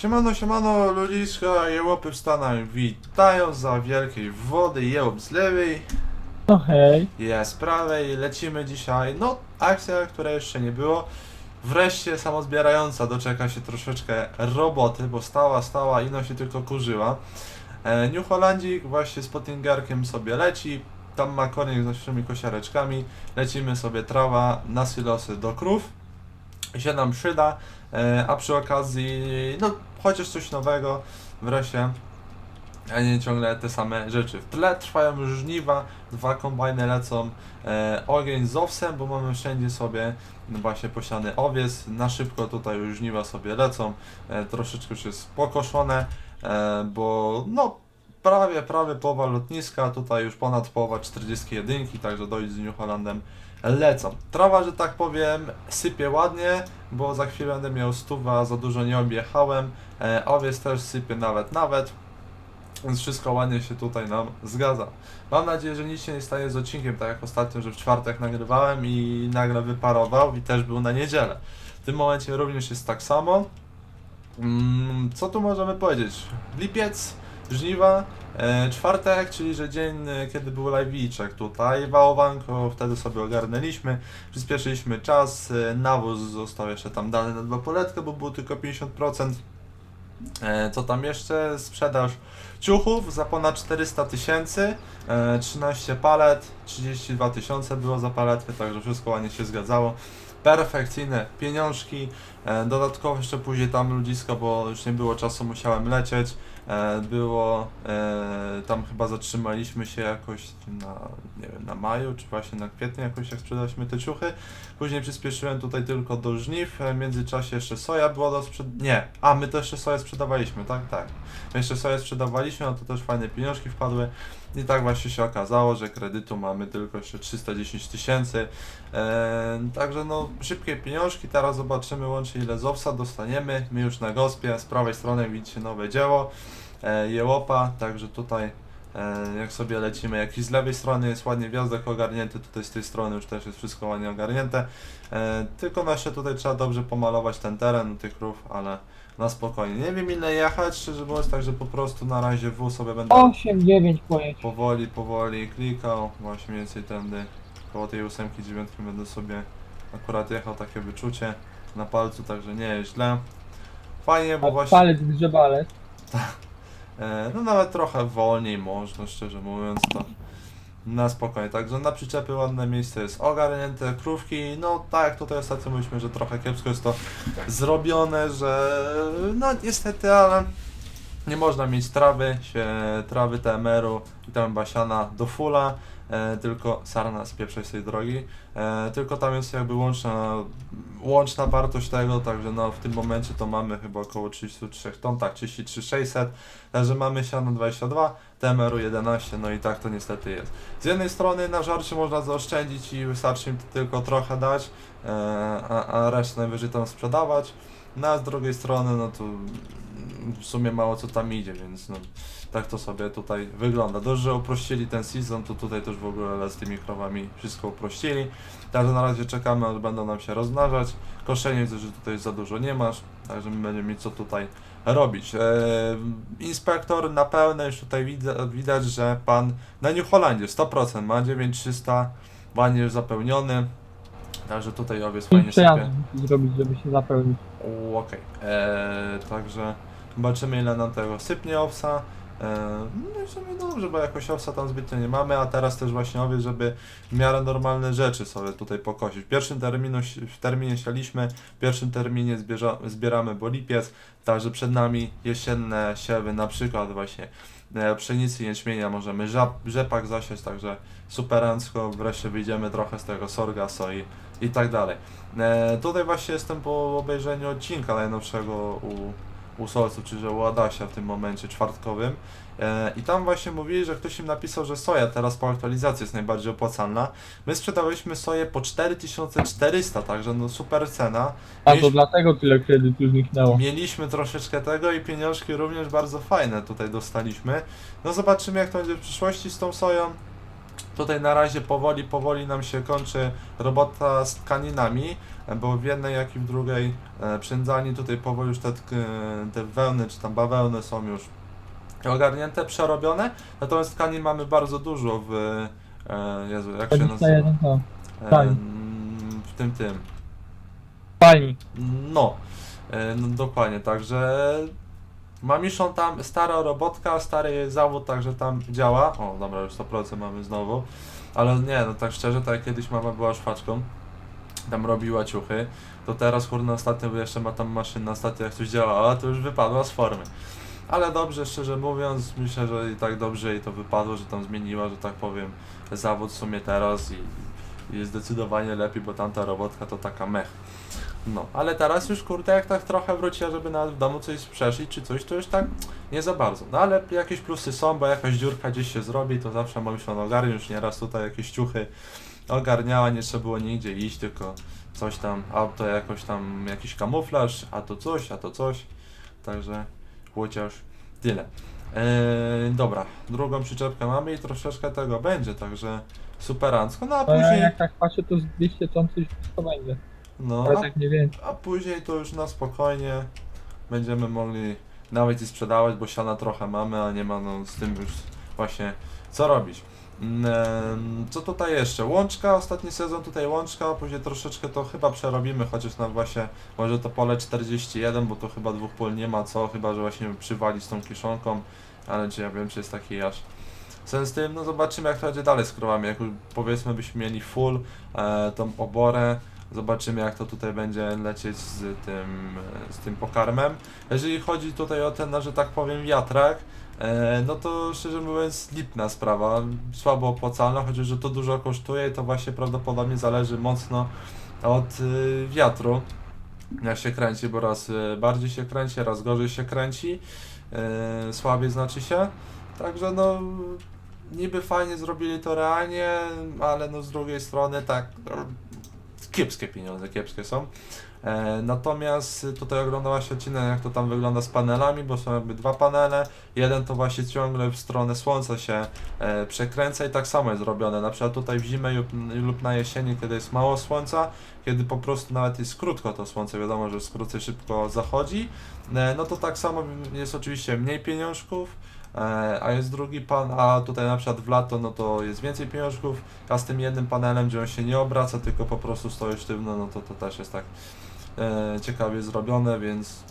Siemano, siemano, ludziska, jełopy w Stanach. Witają za wielkiej wody, jełop z lewej, No hej. ja z prawej, lecimy dzisiaj, no, akcja, której jeszcze nie było, wreszcie samozbierająca doczeka się troszeczkę roboty, bo stała, stała, ino się tylko kurzyła. E, New Hollandzik właśnie z pottingerkiem sobie leci, tam ma kornik z naszymi kosiareczkami, lecimy sobie trawa na silosy do krów, się nam przyda, e, a przy okazji, no, chociaż coś nowego wreszcie, a nie ciągle te same rzeczy. W tle trwają już żniwa, dwa kombajny lecą, e, ogień z owsem, bo mamy wszędzie sobie no właśnie posiany owiec, na szybko tutaj już żniwa sobie lecą, e, troszeczkę już jest pokoszone, e, bo no prawie, prawie połowa lotniska, tutaj już ponad połowa 41, także dojść z New Hollandem lecą. Trawa, że tak powiem, sypie ładnie, bo za chwilę będę miał stuwa, za dużo nie objechałem, e, owiec też sypie nawet, nawet, więc wszystko ładnie się tutaj nam zgadza. Mam nadzieję, że nic się nie stanie z odcinkiem, tak jak ostatnio, że w czwartek nagrywałem i nagle wyparował i też był na niedzielę. W tym momencie również jest tak samo. Mm, Co tu możemy powiedzieć? Lipiec, żniwa, e, czwartek, czyli że dzień, e, kiedy był live'iczek tutaj, wałowanko, wtedy sobie ogarnęliśmy, przyspieszyliśmy czas, e, nawóz został jeszcze tam dany na dwa poletkę, bo było tylko 50%. E, Co tam jeszcze? Sprzedaż ciuchów za ponad 400 tysięcy, e, 13 palet, 32 tysiące było za paletkę, także wszystko ładnie się zgadzało. Perfekcyjne pieniążki, dodatkowo jeszcze później tam ludzisko, bo już nie było czasu, musiałem lecieć. E, Było, e, tam chyba zatrzymaliśmy się jakoś na, nie wiem, na maju, czy właśnie na kwietniu jakoś jak sprzedaliśmy te ciuchy. Później przyspieszyłem tutaj tylko do żniw, e, w międzyczasie jeszcze soja była do sprzed... Nie, a my to jeszcze soję sprzedawaliśmy, tak, tak. My jeszcze soję sprzedawaliśmy, no to też fajne pieniążki wpadły. I tak właśnie się okazało, że kredytu mamy tylko jeszcze 310 tysięcy. Eee, także no szybkie pieniążki, teraz zobaczymy łącznie ile z dostaniemy. My już na gospie, z prawej strony widzicie nowe dzieło, jełopa, także tutaj e, jak sobie lecimy, jak i z lewej strony jest ładnie wjazdek ogarnięty, tutaj z tej strony już też jest wszystko ładnie ogarnięte. E, tylko no jeszcze tutaj trzeba dobrze pomalować ten teren tych krów, ale na spokojnie. Nie wiem ile jechać, szczerze mówiąc, także po prostu na razie W sobie będę 8, 9 pojedź. powoli, powoli klikał, właśnie mniej więcej tędy, koło tej ósemki, dziewiątki będę sobie akurat jechał takie wyczucie na palcu, także nie jest źle. Fajnie, bo A właśnie, palec grzebalec. e, no nawet trochę wolniej można, szczerze mówiąc, to na spokojnie. Także na przyczepy ładne miejsce jest ogarnięte, krówki, no tak jak tutaj ostatnio mówiliśmy, że trochę kiepsko jest to zrobione, że no niestety, ale nie można mieć trawy, się, trawy TMR-u i tam basiana do fulla, e, tylko sarna z pierwszej z tej drogi, e, tylko tam jest jakby łączna, łączna wartość tego, także no w tym momencie to mamy chyba około 33 ton, tak 33 600, także mamy siano 22, TMR-u 11, no i tak to niestety jest. Z jednej strony na żarcie można zaoszczędzić i wystarczy im tylko trochę dać, e, a, a resztę najwyżej tam sprzedawać, no a z drugiej strony no to w sumie mało co tam idzie, więc no, tak to sobie tutaj wygląda. Dobrze, że uprościli ten sezon, to tutaj też w ogóle z tymi krowami wszystko uprościli. Także na razie czekamy, aż będą nam się rozmnażać. Koszenie widzę, że tutaj za dużo nie masz, także my będziemy mieć co tutaj robić. Eee, inspektor na pełne już tutaj widać, widać, że pan na New Hollandzie 100% ma 9300, ładnie już zapełniony. Także tutaj owiec fajnie raz sypie. musi zrobić, żeby się zapełnić. U, Okej, Eee, także zobaczymy ile nam tego sypnie owsa. Eee, no i w sumie dobrze, bo jakoś owsa tam zbytnio nie mamy, a teraz też właśnie owiec, żeby w miarę normalne rzeczy sobie tutaj pokosić. W pierwszym terminu, w terminie sialiśmy, w pierwszym terminie zbierza, zbieramy bo lipiec, także przed nami jesienne siewy, na przykład właśnie e, pszenicy, jęczmienia, możemy żab, rzepak zasiać, także superancko, wreszcie wyjdziemy trochę z tego sorga, soi i tak dalej. E, tutaj właśnie jestem po obejrzeniu odcinka najnowszego u, u Solcu, czyli u Adasia w tym momencie czwartkowym. E, I tam właśnie mówili, że ktoś im napisał, że soja teraz po aktualizacji jest najbardziej opłacalna. My sprzedawaliśmy soję po 4400, także no super cena. A to Mieliśmy- dlatego tyle kredytu zniknęło. Mieliśmy troszeczkę tego i pieniążki również bardzo fajne tutaj dostaliśmy. No zobaczymy jak to będzie w przyszłości z tą soją. Tutaj na razie powoli, powoli nam się kończy robota z tkaninami, e, bo w jednej, jak i w drugiej e, przędzalni tutaj powoli już te, tk- te wełny, czy tam bawełny są już ogarnięte, przerobione, natomiast tkanin mamy bardzo dużo w, e, Jezu, jak się nazywa? 21 to. E, Tkanin. w tym, tym. Spalni. No, e, no dokładnie, także mamiszą tam stara robotka, stary zawód, także tam działa. O, dobra, już 100% mamy znowu. Ale nie, no tak szczerze, tak jak kiedyś mama była szwaczką, tam robiła ciuchy, to teraz kurde ostatnio jeszcze ma tam maszyna, ostatnio jak coś działała, to już wypadła z formy. Ale dobrze, szczerze mówiąc, myślę, że i tak dobrze jej to wypadło, że tam zmieniła, że tak powiem, zawód w sumie teraz i jest zdecydowanie lepiej, bo tamta robotka to taka mech. No, ale teraz już kurde, jak tak trochę wróciła, żeby nawet w domu coś przeszyć czy coś, to już tak nie za bardzo. No ale jakieś plusy są, bo jakaś dziurka gdzieś się zrobi, to zawsze mam się ogarnie, już nieraz tutaj jakieś ciuchy ogarniała, nie trzeba było nigdzie iść, tylko coś tam, a to jakoś tam jakiś kamuflaż, a to coś, a to coś. Także chociaż tyle. Eee, dobra, drugą przyczepkę mamy i troszeczkę tego będzie, także superancko. No a No ja później, jak tak patrzę, to z 200 ton coś wszystko będzie. no, Ale a tak nie wiem. a później to już na spokojnie będziemy mogli nawet i sprzedawać, bo siana trochę mamy, a nie ma no, z tym już właśnie co robić. Co tutaj jeszcze? Łączka, ostatni sezon tutaj łączka, później troszeczkę to chyba przerobimy, chociaż nam właśnie może to pole 41, bo to chyba dwóch pól nie ma co, chyba że właśnie przywali z tą kiszonką, ale czy ja wiem, czy jest taki aż sens tym, no zobaczymy jak to będzie dalej z krowami, jak powiedzmy byśmy mieli full e, tą oborę, Zobaczymy jak to tutaj będzie lecieć z tym, z tym pokarmem. Jeżeli chodzi tutaj o ten, że tak powiem, wiatrak, e, no to szczerze mówiąc lipna sprawa, słabo opłacalna, chociaż że to dużo kosztuje i to właśnie prawdopodobnie zależy mocno od y, wiatru. Jak się kręci, bo raz y, bardziej się kręci, raz gorzej się kręci, y, słabiej znaczy się. Także no niby fajnie zrobili to realnie, ale no z drugiej strony tak kiepskie pieniądze, kiepskie są. E, natomiast tutaj oglądała się odcinek, jak to tam wygląda z panelami, bo są jakby dwa panele. Jeden to właśnie ciągle w stronę słońca się e, przekręca i tak samo jest robione. Na przykład tutaj w zimę lub, lub na jesieni, kiedy jest mało słońca, kiedy po prostu nawet jest krótko to słońce, wiadomo, że skróty szybko zachodzi, e, no to tak samo jest oczywiście mniej pieniążków. E, A jest drugi pan, a tutaj na przykład w lato, no to jest więcej pieniążków, a z tym jednym panelem, gdzie on się nie obraca, tylko po prostu stoi sztywno, no to to też jest tak e, ciekawie zrobione, więc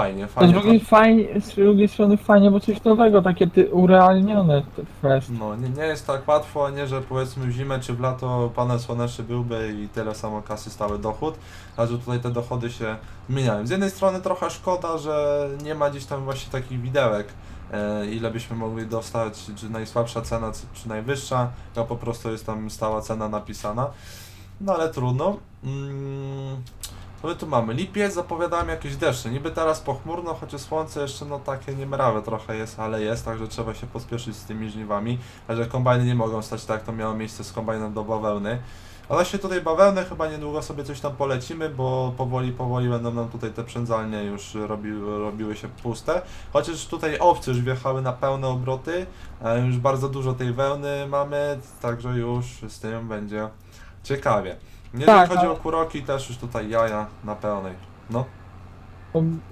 fajnie, To z fajnie. drugiej, fajnie, z drugiej strony fajnie, bo coś nowego, takie ty urealnione te fest. No, nie, nie jest tak łatwo, a nie, że powiedzmy w zimę czy w lato panel słoneczny byłby i tyle samo kasy stały dochód, a że tutaj te dochody się zmieniają. Z jednej strony trochę szkoda, że nie ma gdzieś tam właśnie takich widełek, e, ile byśmy mogli dostać, czy najsłabsza cena, czy, czy najwyższa, a po prostu jest tam stała cena napisana. No ale trudno. Mm, co my tu mamy? Lipiec, zapowiadałem jakieś deszcze. Niby teraz pochmurno, chociaż słońce jeszcze no takie niemrawe trochę jest, ale jest, także trzeba się pospieszyć z tymi żniwami. A że kombajny nie mogą stać tak, to miało miejsce z kombajnem do bawełny. A właśnie tutaj bawełnę chyba niedługo sobie coś tam polecimy, bo powoli, powoli będą nam tutaj te przędzalnie już robi, robiły się puste. Chociaż tutaj owce już wjechały na pełne obroty, już bardzo dużo tej wełny mamy, także już z tym będzie ciekawie. Jeżeli Tak, chodzi ale- o kuroki, też już tutaj jaja na pełnej. No,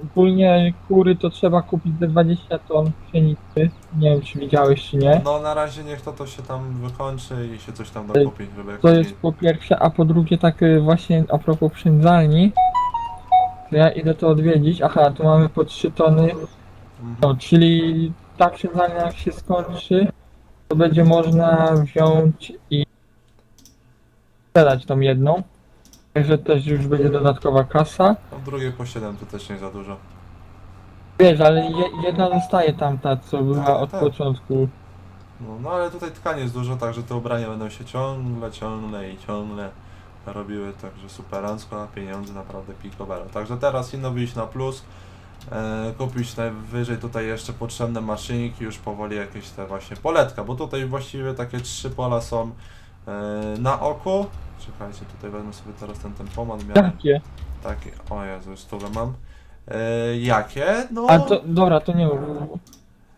Ogólnie kury to trzeba kupić ze 20 ton pszenicy. Nie wiem czy widziałeś czy nie. no na razie niech to, to się tam wykończy i się coś tam dokupi, żeby To jakoś jest po pierwsze, a po drugie tak y, właśnie a propos przędzalni. To ja idę to odwiedzić. Aha, tu mamy po 3 tony. Mhm. No, czyli ta przędzalnia jak się skończy, to będzie można wziąć i sprzedać tą jedną. Także też już będzie dodatkowa kasa. No, w drugiej po 7 to też nie za dużo. Wiesz, ale je, jedna zostaje tamta, co była od Tak. początku. No, no ale tutaj tkanie jest dużo, także te ubrania będą się ciągle, ciągle i ciągle robiły, także superancko, a pieniądze naprawdę pikowera. Także teraz inno wyjść na plus, e, kupić najwyżej tutaj jeszcze potrzebne maszynki, już powoli jakieś te właśnie poletka, bo tutaj właściwie takie trzy pola są e, na oku. Czekajcie, tutaj wezmę sobie teraz ten, pomad, miałem Jakie? taki, o Jezu, już stówę mam. E, jakie? No... A to, dobra, to nie mów.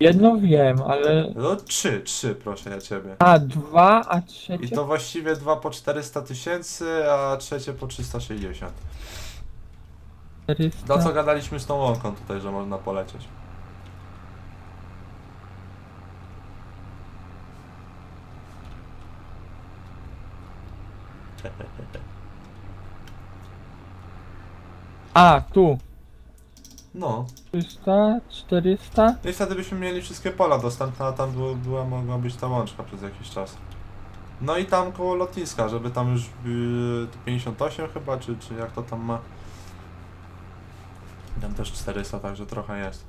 Jedno wiem, ale... No trzy, trzy proszę ja ciebie. A, dwa, a I trzecie... to właściwie dwa po 400 tysięcy, a trzecie po 360. 400. No co gadaliśmy z tą łąką tutaj, że można polecieć. A, tu. No. 300, 400. No i wtedy byśmy mieli wszystkie pola dostępne, a tam było, była mogła być ta łączka przez jakiś czas. No i tam koło lotniska, żeby tam już yy, to 58 chyba, czy, czy jak to tam ma. Tam też 400, także trochę jest.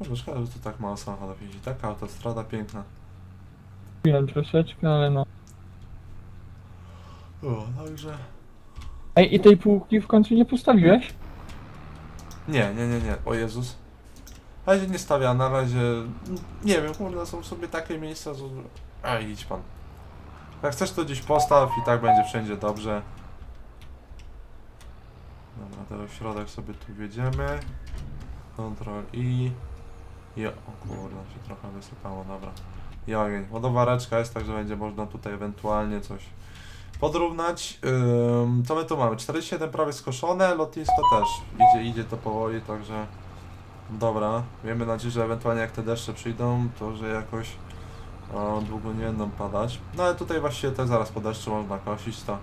Może szkoda, że tu tak mało samochodów jeździ. Taka autostrada piękna. Wiem troszeczkę, ale no. O, także... Ej, i tej półki w końcu nie postawiłeś? Nie, nie, nie, nie. O Jezus. Na razie nie stawia, na razie... Nie wiem, kurde, są sobie takie miejsca, że... A, idź pan. Jak chcesz to gdzieś postaw i tak będzie wszędzie dobrze. Dobra, teraz w środek sobie tu wjedziemy. Ctrl I. I o kurde, się trochę wysypało, dobra. I ogień. Ładowareczka jest, także będzie można tutaj ewentualnie coś podrównać. Ym, co my tu mamy? 47 prawie skoszone, lotnisko też. Idzie, idzie to powoli, także dobra. Miejmy nadzieję, że ewentualnie jak te deszcze przyjdą, to że jakoś o, długo nie będą padać. No ale tutaj właściwie też zaraz po deszczu można kosić to.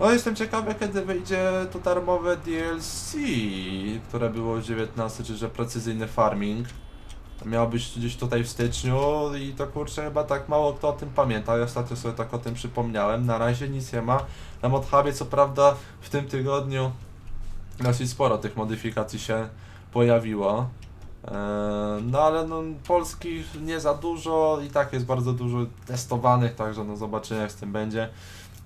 No jestem ciekawy kiedy wyjdzie to darmowe DLC, które było 19, czyli że precyzyjny farming. Miało być gdzieś tutaj w styczniu i to kurczę chyba tak mało kto o tym pamięta. Ja ostatnio sobie tak o tym przypomniałem. Na razie nic nie ma. Na Modhubie co prawda w tym tygodniu dosyć sporo tych modyfikacji się pojawiło. Eee, No ale no polskich nie za dużo i tak jest bardzo dużo testowanych, także no zobaczymy jak z tym będzie.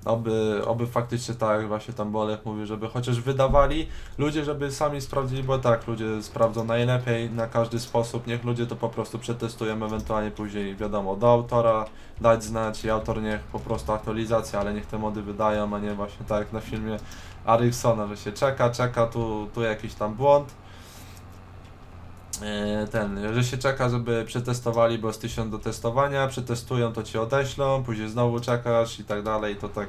Oby, oby faktycznie tak właśnie tam Bolek mówił, żeby chociaż wydawali ludzie, żeby sami sprawdzili, bo tak, ludzie sprawdzą najlepiej na każdy sposób, niech ludzie to po prostu przetestują, ewentualnie później wiadomo, do autora dać znać i autor niech po prostu aktualizację, ale niech te mody wydają, a nie właśnie tak jak na filmie Ariksona, że się czeka, czeka, tu, tu jakiś tam błąd. E, Ten, że się czeka, żeby przetestowali, bo jest 1000 do testowania, przetestują, to ci odeślą, później znowu czekasz i tak dalej, to tak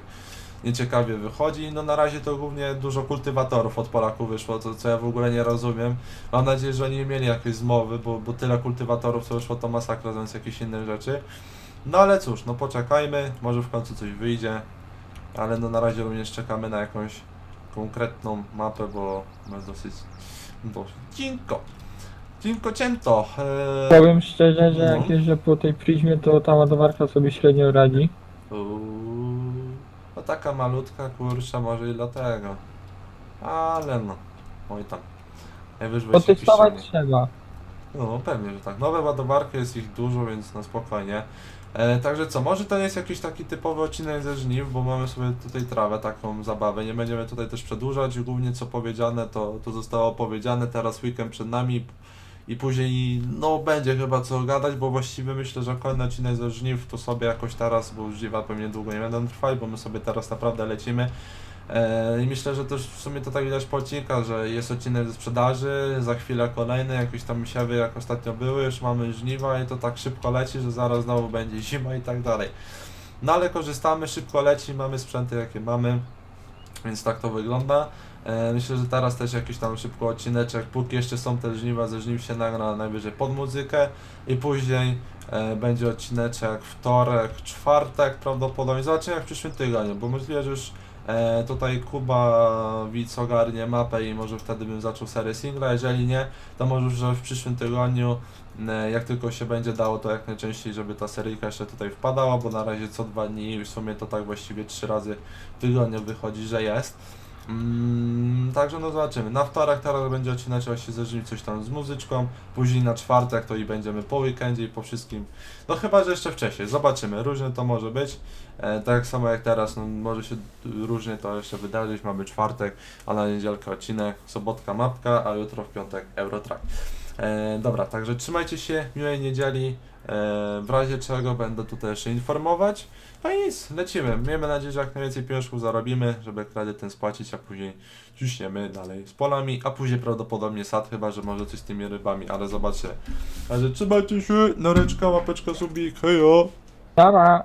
nieciekawie wychodzi. No na razie to głównie dużo kultywatorów od Polaków wyszło, to co ja w ogóle nie rozumiem. Mam nadzieję, że oni mieli jakiejś zmowy, bo, bo tyle kultywatorów co wyszło to masakra, zamiast jakieś inne rzeczy. No ale cóż, no poczekajmy, może w końcu coś wyjdzie, ale no na razie również czekamy na jakąś konkretną mapę, bo jest dosyć, dosyć. Cięto. Eee, Powiem szczerze, że No. jak jeżdżę po tej pryzmie, to ta ładowarka sobie średnio radzi. Uuu, no taka malutka kurcza może i dlatego. Ale no. Oj tam. Najwyżej się Potestować piszemy. trzeba. No pewnie, że tak. Nowe ładowarki jest ich dużo, więc na spokojnie. E, także co, może to nie jest jakiś taki typowy odcinek ze żniw, bo mamy sobie tutaj trawę, taką zabawę. Nie będziemy tutaj też przedłużać. Głównie co powiedziane, to, to zostało powiedziane. Teraz weekend przed nami i później, no będzie chyba co gadać, bo właściwie myślę, że kolejny odcinek ze żniw to sobie jakoś teraz, bo żniwa pewnie długo nie będą trwać, bo my sobie teraz naprawdę lecimy. E, I myślę, że też w sumie to tak widać po odcinkach, że jest odcinek ze sprzedaży, za chwilę kolejny, jakieś tam siewy jak ostatnio były, już mamy żniwa i to tak szybko leci, że zaraz znowu będzie zima i tak dalej. No ale korzystamy, szybko leci, mamy sprzęty jakie mamy, więc tak to wygląda. E, Myślę, że teraz też jakiś tam szybko odcineczek, póki jeszcze są te żniwa, ze żniw się nagra najwyżej pod muzykę i później e, będzie odcineczek wtorek, czwartek prawdopodobnie, zobaczymy jak w przyszłym tygodniu, bo możliwe, że już e, tutaj Kuba widz ogarnie mapę i może wtedy bym zaczął serię singla, jeżeli nie, to może już w przyszłym tygodniu jak tylko się będzie dało, to jak najczęściej, żeby ta seryjka jeszcze tutaj wpadała, bo na razie co dwa dni, w sumie to tak właściwie trzy razy w tygodniu wychodzi, że jest. Mm, także no zobaczymy. Na wtorek teraz będzie odcinek ze żniw coś tam z muzyczką, później na czwartek to i będziemy po weekendzie i po wszystkim. No chyba, że jeszcze wcześniej. Zobaczymy. Różnie to może być. E, tak samo jak teraz, no, może się różnie to jeszcze wydarzyć. Mamy czwartek, a na niedzielkę odcinek, sobotka mapka, a jutro w piątek Eurotrack. E, dobra, także trzymajcie się, miłej niedzieli. W razie czego będę tutaj jeszcze informować. No i nic, lecimy. Miejmy nadzieję, że jak najwięcej pieniążków zarobimy, żeby kredyt ten spłacić, a później ciśniemy dalej z polami, a później prawdopodobnie sad, chyba że może coś z tymi rybami, ale zobaczcie. Także trzymajcie się, nareczka, łapeczka, subik, hejo! Dobra.